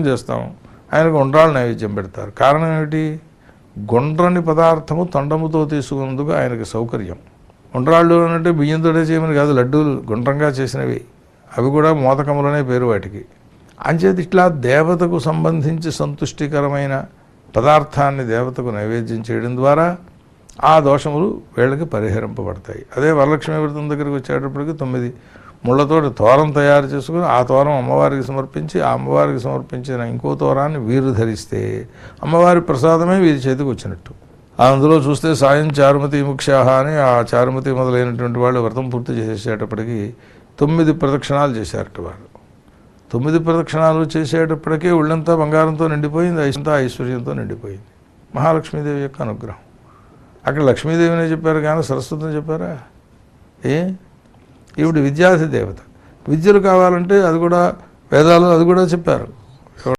చేస్తాం. ఆయనకు ఉండ్రాలు నైవేద్యం పెడతారు. కారణం ఏమిటి? గుండ్రని పదార్థము తొండముతో తీసుకున్నందుకు ఆయనకు సౌకర్యం. ఉండ్రాళ్ళు అంటే బియ్యంతోనే చేయమని కాదు లడ్డూలు గుండ్రంగా చేసినవి. అవి కూడా మోదకములనే పేరు వాటికి. అంచేది ఇట్లా దేవతకు సంబంధించి సంతుష్టికరమైన పదార్థాన్ని దేవతకు నైవేద్యం చేయడం ద్వారా ఆ దోషములు వీళ్ళకి పరిహరింపబడతాయి. అదే వరలక్ష్మీ వ్రతం దగ్గరికి వచ్చేటప్పటికి తొమ్మిది ముళ్ళతోటి తోరం తయారు చేసుకుని ఆ తోరం అమ్మవారికి సమర్పించి ఆ అమ్మవారికి సమర్పించిన ఇంకో తోరాన్ని వీరు ధరిస్తే అమ్మవారి ప్రసాదమే వీరి చేతికి వచ్చినట్టు. అందులో చూస్తే సాయం చారుమతి ముఖ్యాహ అని ఆ చారుమతి మొదలైనటువంటి వాళ్ళు వ్రతం పూర్తి చేసేటప్పటికి తొమ్మిది ప్రదక్షిణాలు చేశారట వాళ్ళు తొమ్మిది ప్రదక్షిణాలు చేసేటప్పటికే ఒళ్ళంతా బంగారంతో నిండిపోయింది ఐసంతా ఐశ్వర్యంతో నిండిపోయింది. మహాలక్ష్మీదేవి యొక్క అనుగ్రహం. అక్కడ లక్ష్మీదేవినే చెప్పారు కానీ సరస్వతిని చెప్పారా? ఏ? ఈవిడ విద్యార్థి దేవత. విద్యలు కావాలంటే అది కూడా వేదాలు అది కూడా చెప్పారు.